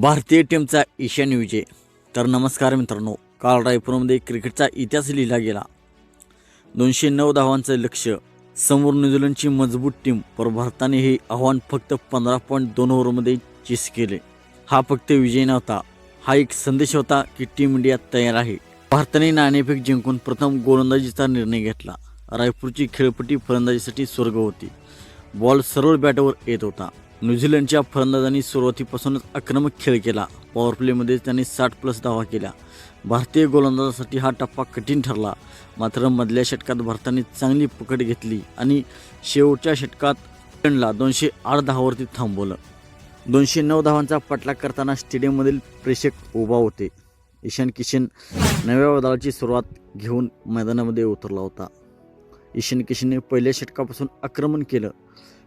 भारतीय टीमचा ईशान्य विजय. तर नमस्कार मित्रांनो काल रायपूरमध्ये क्रिकेटचा इतिहास लिहिला गेला. दोनशे नऊ धावांचं लक्ष समोर न्यूझीलंडची मजबूत टीम पर भारताने हे आव्हान फक्त पंधरा पॉईंट दोन ओव्हरमध्ये चेस केले. हा फक्त विजय नव्हता हा एक संदेश होता की टीम इंडिया तयार आहे. भारताने नाणेफेक जिंकून प्रथम गोलंदाजीचा निर्णय घेतला. रायपूरची खेळपट्टी फलंदाजीसाठी स्वर्ग होती. बॉल सरळ बॅटवर येत होता. न्यूझीलंडच्या फलंदाजांनी सुरुवातीपासूनच आक्रमक खेळ केला. पॉवर प्लेमध्ये त्यांनी साठ प्लस धावा केल्या. भारतीय गोलंदाजासाठी हा टप्पा कठीण ठरला. मात्र मधल्या षटकात भारताने चांगली पकड घेतली आणि शेवटच्या षटकात इंग्लंडला दोनशे आठ धावावरती थांबवलं. दोनशे नऊ धावांचा पटलाग करताना स्टेडियममधील प्रेक्षक उभा होते. ईशान किशन नव्या बदलाची सुरुवात घेऊन मैदानामध्ये उतरला होता. ईशान किशनने पहिल्या षटकापासून आक्रमण केलं.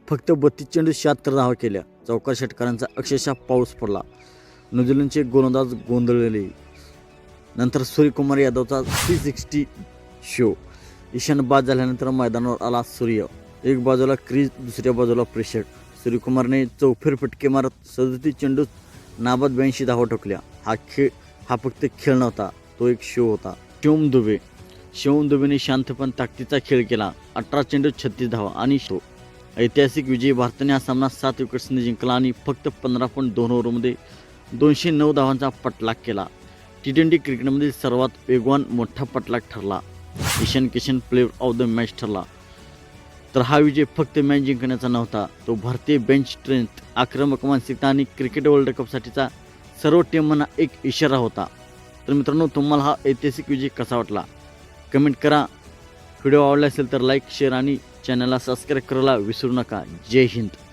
फक्त बत्तीस चेंडू शहात्तर धावा केल्या. चौका षटकारांचा अक्षरशः पाऊस पडला. न्यूझीलंडचे गोलंदाज गोंधळले नंतर सूर्यकुमार यादवचा थ्री सिक्स्टी शो ईशान बाद झाल्यानंतर मैदानावर आला सूर्य. एक बाजूला क्रीज दुसऱ्या बाजूला प्रेषक सूर्यकुमारने चौफेर फटके मारत सदतीस चेंडू नाबाद ब्याऐंशी धावा ठोकल्या. हा खेळ हा फक्त खेळ नव्हता तो एक शो होता. शिवम दुबे. शिवम दुबेने शांतपण ताकदीचा खेळ केला. अठरा चेंडू छत्तीस धावा आणि शो ऐतिहासिक विजय भारताने हा सामना सात विकेट्सने जिंकला आणि फक्त पंधरा पॉईंट दोन ओव्हरमध्ये दोनशे नऊ धावांचा पटलाग केला. टी ट्वेंटी क्रिकेटमध्ये सर्वात वेगवान मोठा पटलाग ठरला. Ishan Kishan player of the match ठरला. तर हा विजय फक्त मॅच जिंकण्याचा नव्हता तो भारतीय बेंच स्ट्रेंथ आक्रमक मानसिकता आणि क्रिकेट वर्ल्ड कपसाठीचा सर्व टीमांना एक इशारा होता. तर मित्रांनो तुम्हाला हा ऐतिहासिक विजय कसा वाटला? कमेंट करा. व्हिडिओ आवडला असेल तर लाईक शेअर आणि चॅनलला सबस्क्राईब करायला विसरू नका. जय हिंद.